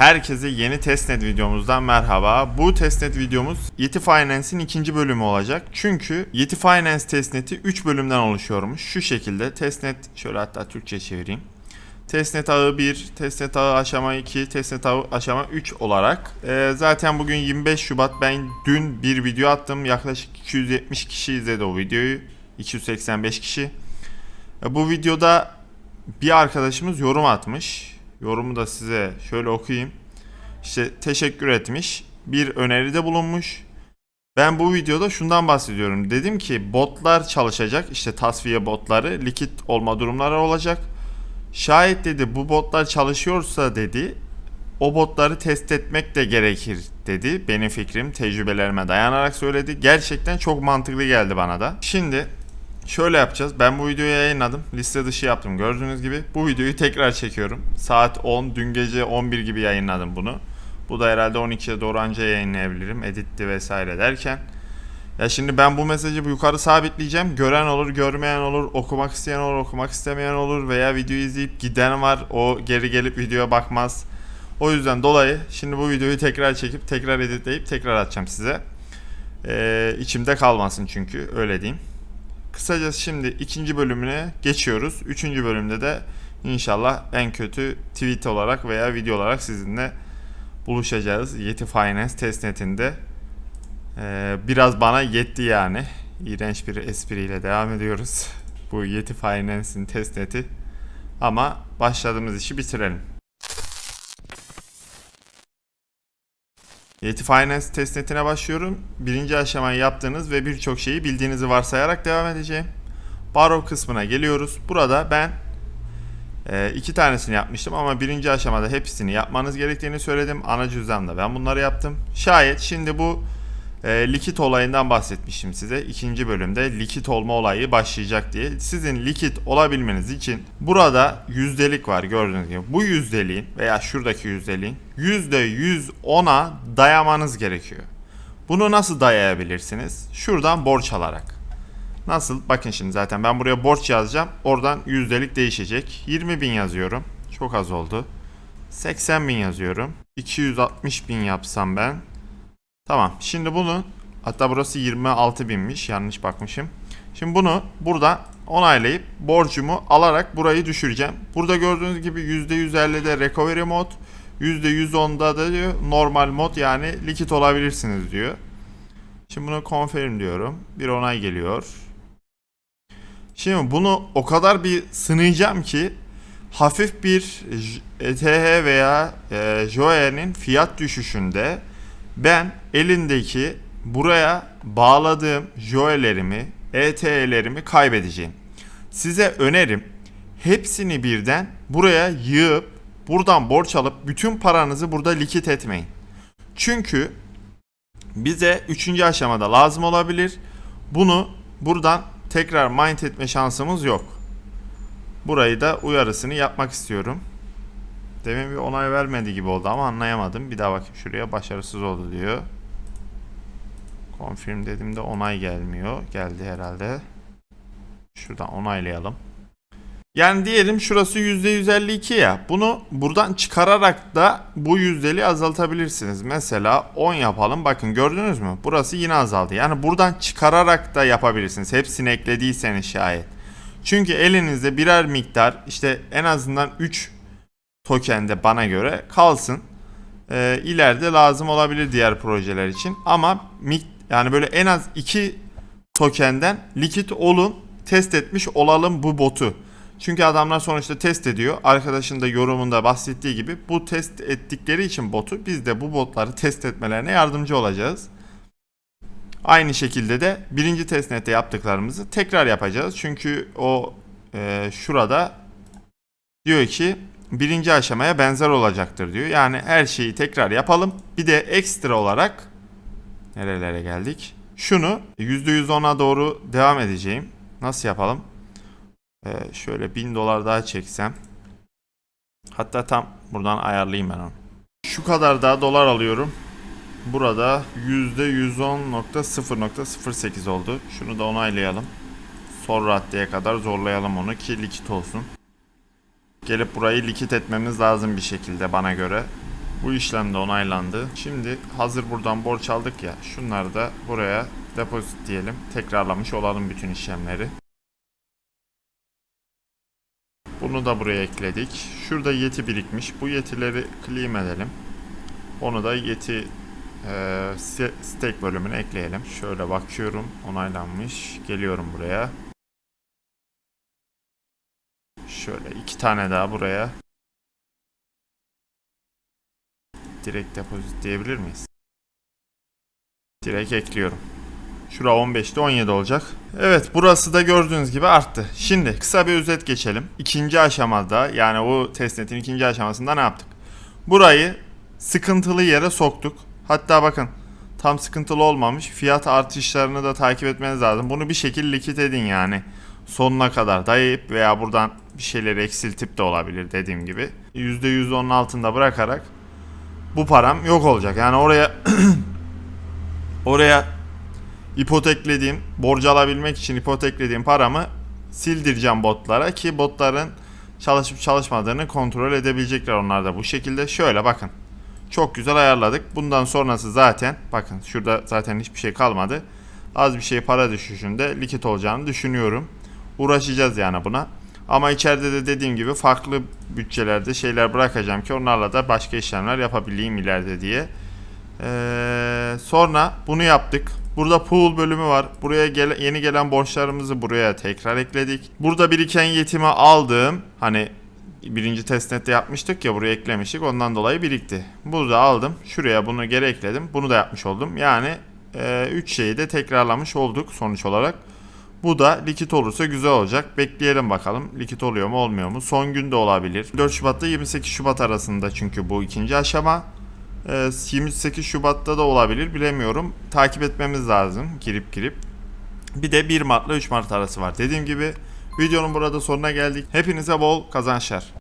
Herkese yeni testnet videomuzdan merhaba. Bu testnet videomuz Yeti Finance'in ikinci bölümü olacak. Çünkü Yeti Finance testneti 3 bölümden oluşuyormuş. Şu şekilde testnet şöyle hatta Türkçe çevireyim. Testnet ağı 1, testnet ağı aşama 2, testnet ağı aşama 3 olarak. Ee, zaten bugün 25 Şubat ben dün bir video attım. Yaklaşık 270 kişi izledi o videoyu. 285 kişi. E, Bu videoda bir arkadaşımız yorum atmış. Yorumu da size şöyle okuyayım. İşte teşekkür etmiş. Bir öneride bulunmuş. Ben bu videoda şundan bahsediyorum. Dedim ki botlar çalışacak. İşte tasfiye botları, likit olma durumları olacak. Şayet dedi bu botlar çalışıyorsa dedi o botları test etmek de gerekir dedi. Benim fikrim tecrübelerime dayanarak söyledi. Gerçekten çok mantıklı geldi bana da. Şimdi şöyle yapacağız. Ben bu videoyu yayınladım. Liste dışı yaptım gördüğünüz gibi. Bu videoyu tekrar çekiyorum. Saat 10, dün gece 11 gibi yayınladım bunu. Bu da herhalde 12'ye doğru anca yayınlayabilirim. Editti vesaire derken. Ya şimdi ben bu mesajı bu yukarı sabitleyeceğim. Gören olur, görmeyen olur, okumak isteyen olur, okumak istemeyen olur veya videoyu izleyip giden var. O geri gelip videoya bakmaz. O yüzden dolayı şimdi bu videoyu tekrar çekip tekrar editleyip tekrar atacağım size. Ee, içimde kalmasın çünkü öyle diyeyim. Kısacası şimdi ikinci bölümüne geçiyoruz. Üçüncü bölümde de inşallah en kötü tweet olarak veya video olarak sizinle buluşacağız. Yeti Finance testnetinde. Ee, biraz bana yetti yani. İğrenç bir espriyle devam ediyoruz. Bu Yeti Finance'in testneti. Ama başladığımız işi bitirelim. Yeti Finance testnetine başlıyorum. Birinci aşamayı yaptığınız ve birçok şeyi bildiğinizi varsayarak devam edeceğim. Borrow kısmına geliyoruz. Burada ben e, iki tanesini yapmıştım ama birinci aşamada hepsini yapmanız gerektiğini söyledim. Ana cüzdanda ben bunları yaptım. Şayet şimdi bu e, likit olayından bahsetmiştim size. İkinci bölümde likit olma olayı başlayacak diye. Sizin likit olabilmeniz için burada yüzdelik var gördüğünüz gibi. Bu yüzdeliğin veya şuradaki yüzdeliğin %110'a dayamanız gerekiyor. Bunu nasıl dayayabilirsiniz? Şuradan borç alarak. Nasıl? Bakın şimdi zaten ben buraya borç yazacağım. Oradan yüzdelik değişecek. 20 bin yazıyorum. Çok az oldu. 80 bin yazıyorum. 260 bin yapsam ben. Tamam. Şimdi bunu hatta burası 26 binmiş. Yanlış bakmışım. Şimdi bunu burada onaylayıp borcumu alarak burayı düşüreceğim. Burada gördüğünüz gibi %150'de recovery mod, %110'da da diyor normal mod yani likit olabilirsiniz diyor. Şimdi bunu confirm diyorum. Bir onay geliyor. Şimdi bunu o kadar bir sınayacağım ki hafif bir ETH veya e, Joe'nin fiyat düşüşünde ben elindeki buraya bağladığım Joe'lerimi, ETH'lerimi kaybedeceğim. Size önerim hepsini birden buraya yığıp buradan borç alıp bütün paranızı burada likit etmeyin. Çünkü bize 3. aşamada lazım olabilir. Bunu buradan tekrar mind etme şansımız yok. Burayı da uyarısını yapmak istiyorum. Demin bir onay vermedi gibi oldu ama anlayamadım. Bir daha bakayım şuraya başarısız oldu diyor. Confirm dediğimde onay gelmiyor. Geldi herhalde. Şuradan onaylayalım. Yani diyelim şurası %152 ya. Bunu buradan çıkararak da bu yüzdeliği azaltabilirsiniz. Mesela 10 yapalım. Bakın gördünüz mü? Burası yine azaldı. Yani buradan çıkararak da yapabilirsiniz. Hepsini eklediyseniz şayet. Çünkü elinizde birer miktar işte en azından 3 token de bana göre kalsın. Ee, ileride lazım olabilir diğer projeler için. Ama yani böyle en az 2 tokenden likit olun test etmiş olalım bu botu. Çünkü adamlar sonuçta test ediyor. Arkadaşın da yorumunda bahsettiği gibi bu test ettikleri için botu biz de bu botları test etmelerine yardımcı olacağız. Aynı şekilde de birinci testnette yaptıklarımızı tekrar yapacağız. Çünkü o e, şurada diyor ki birinci aşamaya benzer olacaktır diyor. Yani her şeyi tekrar yapalım. Bir de ekstra olarak nerelere geldik? Şunu %110'a doğru devam edeceğim. Nasıl yapalım? Ee, şöyle 1000 dolar daha çeksem. Hatta tam buradan ayarlayayım ben onu. Şu kadar daha dolar alıyorum. Burada %110.0.08 oldu. Şunu da onaylayalım. Son raddeye kadar zorlayalım onu ki likit olsun. Gelip burayı likit etmemiz lazım bir şekilde bana göre. Bu işlem de onaylandı. Şimdi hazır buradan borç aldık ya. Şunları da buraya depozit diyelim. Tekrarlamış olalım bütün işlemleri. Bunu da buraya ekledik. Şurada yeti birikmiş. Bu yetileri claim edelim. Onu da yeti e, st- stake bölümüne ekleyelim. Şöyle bakıyorum. Onaylanmış. Geliyorum buraya. Şöyle iki tane daha buraya. Direkt depozit diyebilir miyiz? Direkt ekliyorum. Şura 15'te 17 olacak. Evet burası da gördüğünüz gibi arttı. Şimdi kısa bir özet geçelim. İkinci aşamada yani o testnetin ikinci aşamasında ne yaptık? Burayı sıkıntılı yere soktuk. Hatta bakın tam sıkıntılı olmamış. Fiyat artışlarını da takip etmeniz lazım. Bunu bir şekilde likit edin yani. Sonuna kadar dayayıp veya buradan bir şeyleri eksiltip de olabilir dediğim gibi. %110'un altında bırakarak bu param yok olacak. Yani oraya oraya ipoteklediğim, borcu alabilmek için ipoteklediğim paramı sildireceğim botlara ki botların çalışıp çalışmadığını kontrol edebilecekler onlar da bu şekilde. Şöyle bakın. Çok güzel ayarladık. Bundan sonrası zaten bakın şurada zaten hiçbir şey kalmadı. Az bir şey para düşüşünde likit olacağını düşünüyorum. Uğraşacağız yani buna. Ama içeride de dediğim gibi farklı bütçelerde şeyler bırakacağım ki onlarla da başka işlemler yapabileyim ileride diye. Ee, sonra bunu yaptık. Burada pool bölümü var. Buraya gele- yeni gelen borçlarımızı buraya tekrar ekledik. Burada biriken yetimi aldığım hani birinci testnette yapmıştık ya buraya eklemiştik ondan dolayı birikti. Burada aldım. Şuraya bunu geri ekledim. Bunu da yapmış oldum. Yani 3 şeyi de tekrarlamış olduk sonuç olarak. Bu da likit olursa güzel olacak. Bekleyelim bakalım likit oluyor mu olmuyor mu. Son gün de olabilir. 4 Şubat'ta 28 Şubat arasında çünkü bu ikinci aşama. Ee, 28 Şubat'ta da olabilir bilemiyorum. Takip etmemiz lazım girip girip. Bir de 1 Mart'la 3 Mart arası var. Dediğim gibi videonun burada sonuna geldik. Hepinize bol kazançlar.